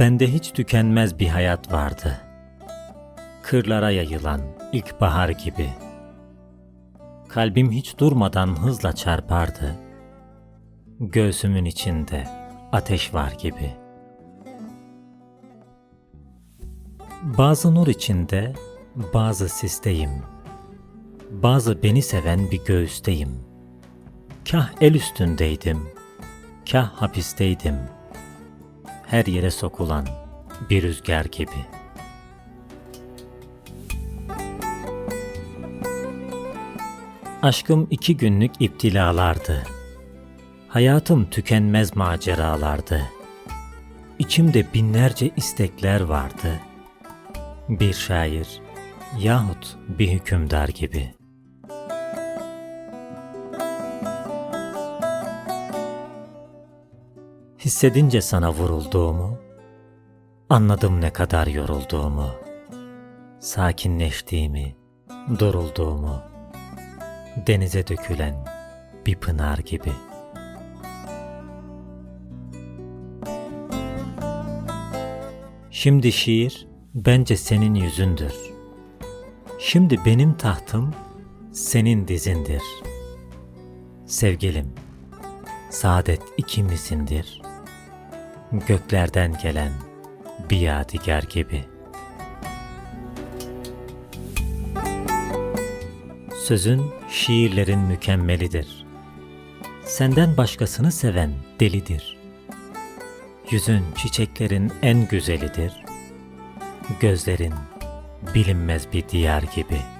Bende hiç tükenmez bir hayat vardı. Kırlara yayılan ilkbahar gibi. Kalbim hiç durmadan hızla çarpardı. Göğsümün içinde ateş var gibi. Bazı nur içinde, bazı sisteyim. Bazı beni seven bir göğüsteyim. Kah el üstündeydim, kah hapisteydim. Her yere sokulan bir rüzgar gibi. Aşkım iki günlük iptilalardı. Hayatım tükenmez maceralardı. İçimde binlerce istekler vardı. Bir şair yahut bir hükümdar gibi. Hissedince sana vurulduğumu, anladım ne kadar yorulduğumu, sakinleştiğimi, durulduğumu, denize dökülen bir pınar gibi. Şimdi şiir bence senin yüzündür. Şimdi benim tahtım senin dizindir. Sevgilim, saadet ikimizindir. Göklerden gelen bir yadigar gibi. Sözün şiirlerin mükemmelidir. Senden başkasını seven delidir. Yüzün çiçeklerin en güzelidir. Gözlerin bilinmez bir diyar gibi.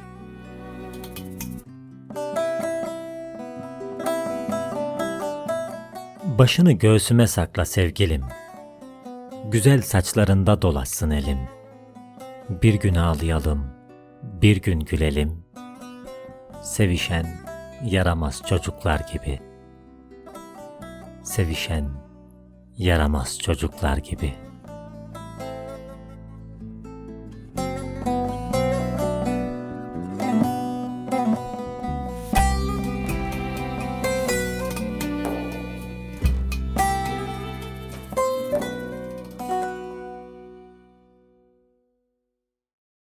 Başını göğsüme sakla sevgilim. Güzel saçlarında dolaşsın elim. Bir gün ağlayalım, bir gün gülelim. Sevişen, yaramaz çocuklar gibi. Sevişen, yaramaz çocuklar gibi.''